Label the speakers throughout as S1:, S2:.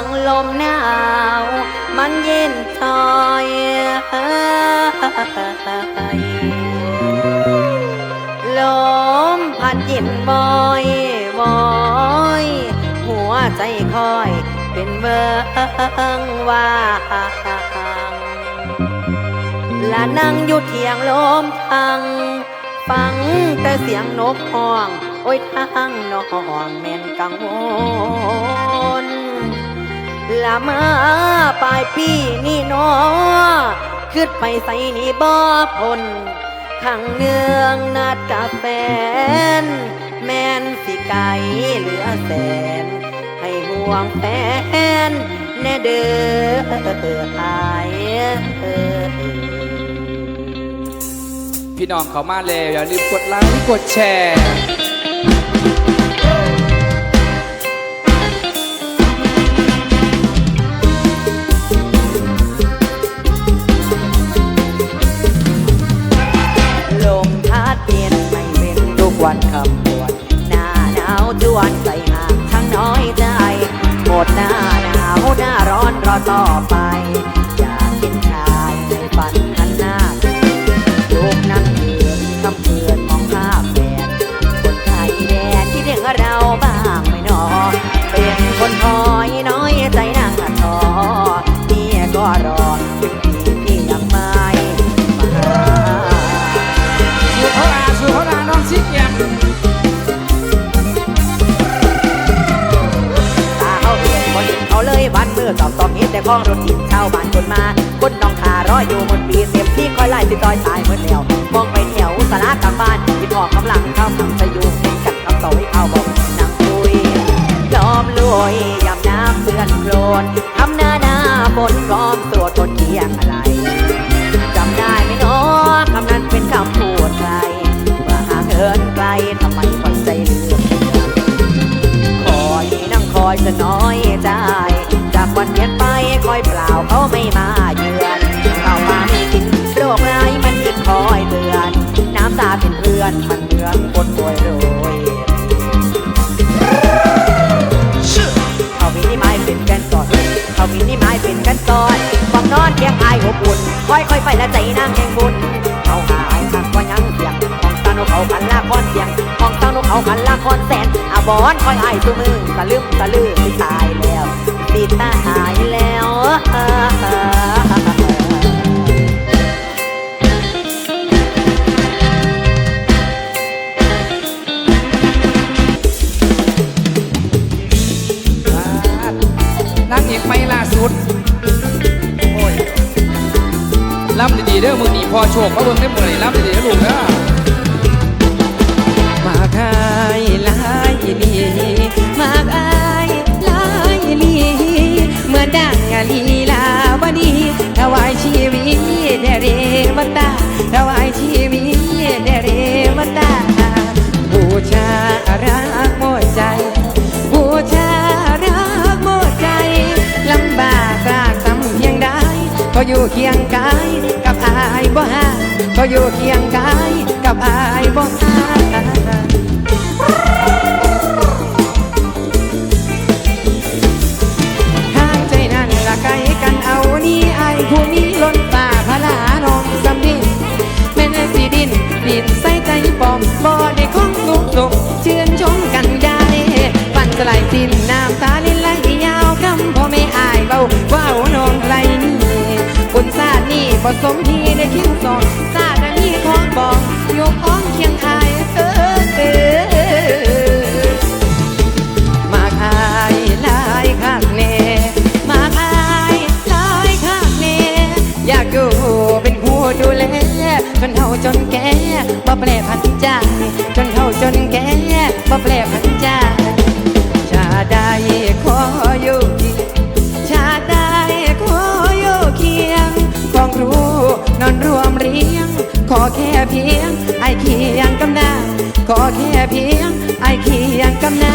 S1: งลมหนาว มันเย็นชอยลมพัดเย็นบอยบอยหัวใจคอยเป็นเบิงว่างและนั่งอยู่เทียงลมทางฟังแต่เสียงนกห้อง โอ้ยทางน้องแม่นกังวล ละมาปลายปีนี่นอขึ้นไปใส่นี่บ่พนขังเนืองนัดกับแฟน แม่นสิไกลเหลือแสน ให้ห่วงแฟน แน่เด้ออายเออ
S2: พี่น้องเขามาแล้วอย่าลืมกดไลค์กดแชร์
S1: วนทุกวันคำบวชหน้าหนาวจวนใส่หาทั้งน้อยใจหมดหน้าหนาวหน้าร้อนรอต่อไปอยากกินชายในฝัน อบ
S2: สองเฮ็
S1: ดแต่พ้องรถกินชาวบ้านคนมาคนน้องขารออยู่บนปีเต็มที่คอยไล่ติดต่อยตายหมดแล้วมองไปแถวสารกลางบ้านที่พ่อกำลังเข้าทำสยุงเป็นกันคำต่อให้เขาบอกนั่งคุยยอมรวยยำน้ำเพื่อนโคลนทำหน้าหน้าบนพร้อมตรวจคนเที่ยงอะไรานเพื่อนมันเมือนคนป่วยโรยเขามีนี่ไม้เป็นกันก่อนเขามีนี่ไม้เป็นกันก่อนฟังนอนเพียงอายอบอุ่นค่อยค่อยไปละใจนางแห่งบุญเขาหายคักว่ายังเสียงของตาโนเขาขันลาคอนเสียงของตาโนเขาขันลาคอนแสนอาบอนคอยอายตัวมือตะลึมตะลือสิตายแล้วสิดตาหายแล้ว
S2: ล่าสุดโอ้ยล่ำดีๆเด้อมือหนีพอโชคเขาเบิ่งได้หมดเลยล่ำดีๆนะลูก
S3: นะ ก็อยู่เคียงกายกับอายบ่ห่างก็อยู่เคียงกายกับอายบ่ห่างทางใจนั่นละไกลกันเอานี่ไอผู้นี้ล้นป่าพลาน้องสำดินแม่นสีดินดินใส่ใจปอมบ่ได้คงลุกสุกเชื่อนชมกันได้ปันสลายสิ้นน้ำตาลิ ผสมที่ได้เคียงสองศาสตร์นั้นมีของบอกยกของเคียงอายเออเออมาขายลายข้างเนมาขายลายข้างเนอยากอยู่เป็นผู้ดูแลจนเท่าจนแก่บ่แปลพันใจจน ขอแค่เพียงไอเคียงกับนา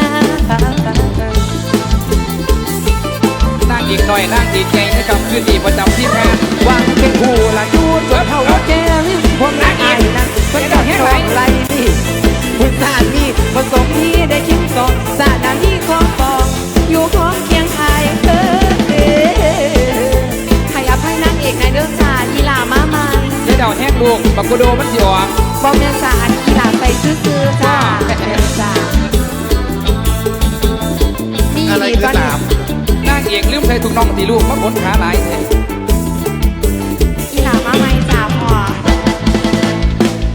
S3: นั่
S2: งอีกหน่อยนั่งอีกใจให้กับคืนดีประจำที่แพน
S3: วางเป็นผู้ละยูดเพื่อเผาแก้วผมนั่งไอนั่งเพื่อจะให้ไหลไหนี่คุณทานนี่ประสมที่ได้คิดสองสาดานี่ของปองอยู่ของเคียงไอเออให้อภัยนั่งเอกในเรื่องสาลีลามามันเดี๋ยวแห้ง
S2: ลูกบักโกโดมันสิบอก
S3: บอมเนสาร นกีฬาใส่ซื้อๆจ้าแม่นจ้ามี
S4: อะไร
S3: ดี
S4: คือ
S3: ตอน
S4: ห
S3: นี้
S4: ลาม
S2: นางเอกลืมใส่ถุงน่องตีลูกมาขนขาหลายแท้